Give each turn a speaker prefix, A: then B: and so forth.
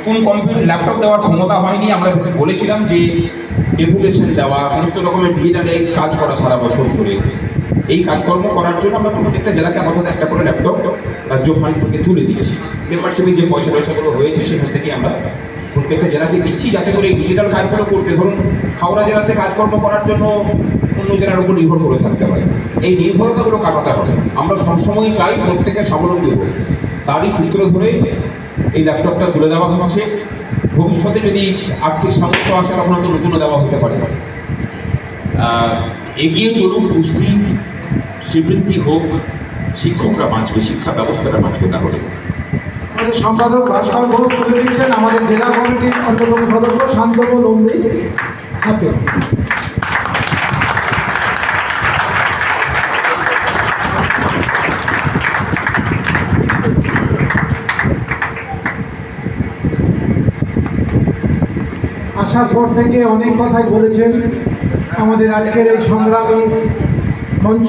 A: নতুন computer, laptop দেওয়ার ক্ষমতা হয়নি। আমরা বলেছিলাম যে ডেপুটেশন দেওয়া, সমস্ত রকমের ডিজিটালাইজ কাজ করা সারা বছর ধরে। এই কাজকর্ম করার জন্য আমরা প্রত্যেকটা জেলাকে আপাতত একটা করে ল্যাপটপ রাজ্য ফান্ড থেকে তুলে দিচ্ছি মেম্বারশিপে যে পয়সা পয়সাগুলো হয়েছে সেখান থেকে আমরা প্রত্যেকটা জেলাকে দিচ্ছি যাতে করে এই ডিজিটাল কাজগুলো করতে। ধরুন, হাওড়া জেলাতে কাজকর্ম করার জন্য অন্য জেলার উপর নির্ভর করে থাকতে পারে। এই নির্ভরতাগুলো কাটাতে হবে। আমরা সবসময় চাই প্রত্যেকে স্বাবলম্বী হোক। তারই সূত্র ধরে এই ল্যাপটপটা তুলে দেওয়া হচ্ছে। ভবিষ্যতে যদি আর্থিক সামর্থ্য আসে, তখন হয়তো নতুনও দেওয়া হতে পারে। এগিয়ে চলুন কুস্তি শ্রীবৃদ্ধি হোক, শিক্ষকরা বাঁচবে, শিক্ষা ব্যবস্থাটা বাঁচবে তাহলে।
B: আমাদের সম্পাদক ভাস্কর ঘোষ তুলে দিচ্ছেন, আমাদের জেলা কমিটির অন্যতম সদস্য শান্তনু নন্দী হাতে আসার পর থেকে অনেক কথাই বলেছেন। আমাদের আজকের এই সংগ্রামী মঞ্চ